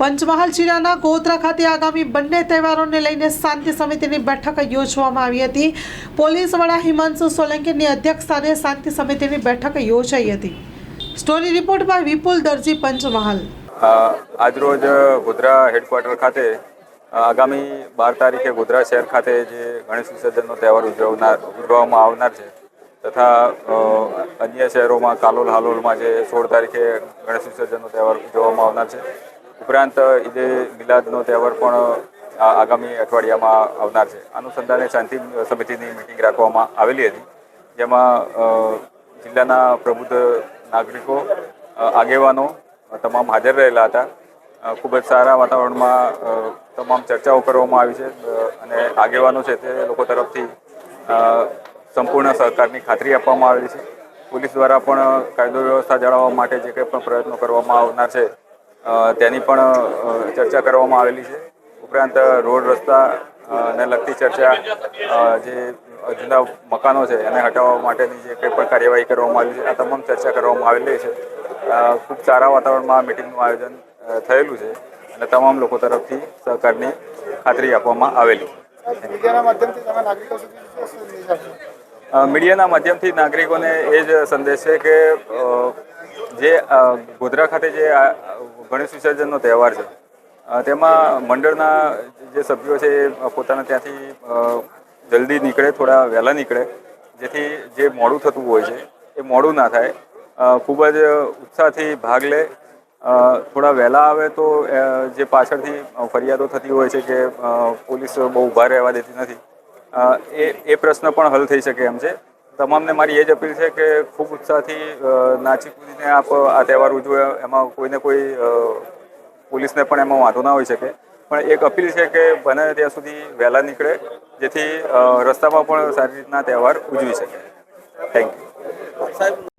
પંચમહાલ જિલ્લાના ગોધરા ખાતે આગામી બંને તહેવારોને લઈને શાંતિ સમિતિની બેઠક યોજવામાં આવી હતી. પોલીસ વડા હિમાંશુ સોલંકીની અધ્યક્ષસ્થાને શાંતિ સમિતિની બેઠક યોજાઈ હતી. Story report by Vipul Darji, Panchmahal. આજરોજ ગોધરા હેડક્વાર્ટર ખાતે આગામી બાર તારીખે ગોધરા શહેર ખાતે જે ગણેશ વિસર્જનનો તહેવાર ઉજવનાર, ઉજવવામાં આવનાર છે, તથા અન્ય શહેરોમાં કાલોલ હાલોલમાં જે સોળ તારીખે ગણેશ વિસર્જનનો તહેવાર ઉજવવામાં આવનાર છે ઉપરાંત ઈદે મિલાદનો તહેવાર પણ આગામી અઠવાડિયામાં આવનાર છે. અનુસંધાને શાંતિ સમિતિની મિટિંગ રાખવામાં આવેલી હતી, જેમાં જિલ્લાના પ્રબુદ્ધ નાગરિકો આગેવાનો, તમામ હાજર રહેલા હતા. ખૂબ જ સારા વાતાવરણમાં તમામ ચર્ચાઓ કરવામાં આવી છે અને આગેવાનો છે તે લોકો તરફથી સંપૂર્ણ સહકારની ખાતરી આપવામાં આવેલી છે. પોલીસ દ્વારા પણ કાયદો વ્યવસ્થા જાળવવા માટે જે કંઈ પણ પ્રયત્નો કરવામાં આવનાર છે તેની પણ ચર્ચા કરવામાં આવેલી છે. ઉપરાંત રોડ રસ્તા ને લગતી ચર્ચા જે જૂના મકાનો છે એને હટાવવા માટેની જે કંઈ પણ કાર્યવાહી કરવામાં આવી છે આ તમામ ચર્ચા કરવામાં આવેલી છે. ખૂબ સારા વાતાવરણમાં આ મિટિંગનું આયોજન થયેલું છે અને તમામ લોકો તરફથી સહકારની ખાતરી આપવામાં આવેલી છે. મીડિયાના માધ્યમથી નાગરિકોને એ જ સંદેશ છે કે જે ગોધરા ખાતે જે આ ગણેશ વિસર્જનનો તહેવાર છે. તેમાં મંડળના જે સભ્યો છે એ પોતાના ત્યાંથી જલ્દી નીકળે, થોડા વહેલા નીકળે. જેથી જે મોડું થતું હોય છે, એ મોડું ના થાય. ખૂબ જ ઉત્સાહથી ભાગ લે. થોડા વહેલા આવે તો જે પાછળથી ફરિયાદો થતી હોય છે કે પોલીસ બહુ ઊભા રહેવા દેતી નથી. એ એ પ્રશ્ન પણ હલ થઈ શકે એમ છે. તમામને મારી એ જ અપીલ છે કે ખૂબ ઉત્સાહથી નાચી કૂદીને આપ આ તહેવાર ઉજવો. એમાં કોઈને કોઈ પોલીસને પણ એમાં વાંધો ના હોઈ શકે. પણ એક અપીલ છે કે બને ત્યાં સુધી વહેલા નીકળે, જેથી રસ્તામાં પણ સારી રીતના તહેવાર ઉજવી શકે. Thank you